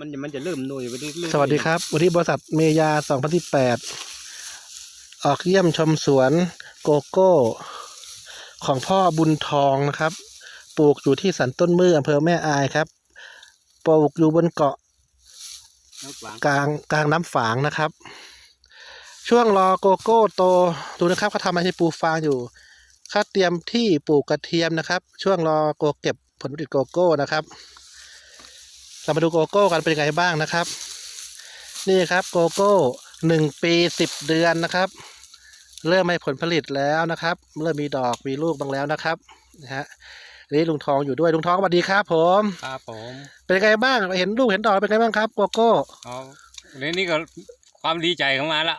มันมันจะเริ่มหน่วยไปเรื่อยๆสวัสดีครับวันนี้บริษัทเมยา 2018 ออกเยี่ยมชมสวนโกโก้ ของพ่อบุญทองนะครับ ปลูกอยู่ที่สันต้นมืออำเภอแม่อายครับ ปลูกอยู่บนเกาะน้ำฝางกลางกลางน้ำฝางนะครับ ช่วงรอโกโก้โตดูนะครับเขาทำอะไรปลูกฟางอยู่เขาเตรียมที่ปลูกกระเทียมนะครับ ช่วงรอโกเก็บผลผลิตโกโก้นะครับ เรามาดูโกโก้กันเป็นยังไงบ้างนะครับ นี่ครับโกโก้หนึ่งปีสิบเดือนนะครับ เริ่มให้ผลผลิตแล้วนะครับ เริ่มมีดอกมีลูกบ้างแล้วนะครับนะฮะนี่ลุงทองอยู่ด้วยลุงทองสวัสดีครับ ผมครับผมเป็นยังไงบ้างเห็นลูกเห็นดอกเป็นยังไงบ้างครับโกโก้เอาเรื่องนี้ก็ความดีใจของมาละ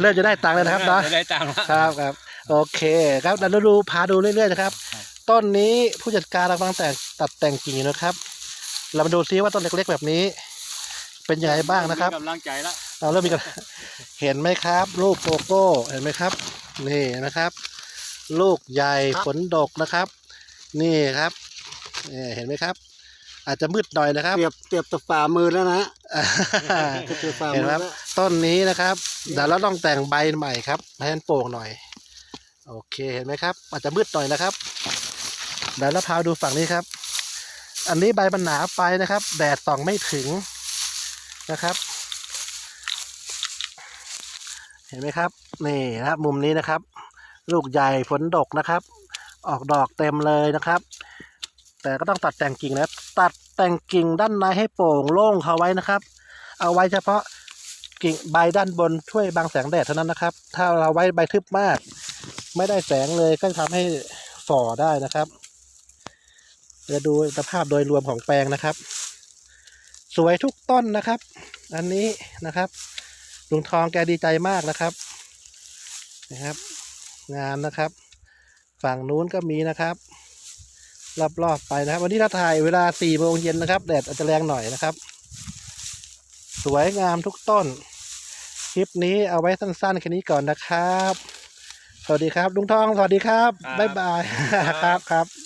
เริ่มจะได้ตังค์แล้วนะครับเนาะได้ตังค์ละครับครับ โอเคครับเราดูพาดูเรื่อยๆนะครับครับต้นนี้ผู้จัดการเรากำลังแต่งตัดแต่งกิ่งอยู่นะครับ เรามาดูซิว่าต้นเล็กๆแบบนี้ เป็นยังไงบ้างนะครับมีกำลังใจละเราเริ่มมีกันเห็นไหมครับ ลูกโกโก้เห็นไหมครับ นี่นะครับ ลูกใหญ่ครับผลดกนะครับ นี่ครับนี่เห็นไหมครับ อาจจะมืดหน่อยนะครับเปรียบเปรียบกับฝ่ามือแล้วนะเปรียบฝ่าเห็นมืไหมอครับแล้วต้นนี้นะครับเดี๋ยวเราต้องแต่งใบใหม่ครับให้มันโป่งหน่อย โอเคเห็นไหมครับ อาจจะมืดหน่อยนะครับเดี๋ยวเราพาดูฝั่งนี้ครับ อันนี้ใบมันหนาไปนะครับ แดดส่องไม่ถึงนะครับ เห็นไหมครับ นี่นะครับมุมนี้นะครับ ลูกใหญ่ผลดกนะครับ ออกดอกเต็มเลยนะครับ แต่ก็ต้องตัดแต่งกิ่งนะตัดแต่งกิ่งด้านในให้โปร่งโล่งเขาไว้นะครับ เอาไว้เฉพาะกิ่งใบด้านบนช่วยบังแสงแดดเท่านั้นนะครับ ถ้าเราไว้ใบทึบมาก ไม่ได้แสงเลยก็จะทำให้ฝ่อได้นะครับ จะดูสภาพโดยรวมของแปลงนะครับ สวยทุกต้นนะครับ อันนี้นะครับลุงทองแกดีใจมากนะครับนะครับ งานนะครับ ฝั่งนู้นก็มีนะครับ รอบๆไปนะครับ วันนี้เราถ่ายเวลาสี่โมงเย็นนะครับแดดอาจจะแรงหน่อยนะครับ สวยงามทุกต้น คลิปนี้เอาไว้สั้นๆแค่นี้ก่อนนะครับ สวัสดีครับลุงทองสวัสดีครับ บ๊ายบายครับครับ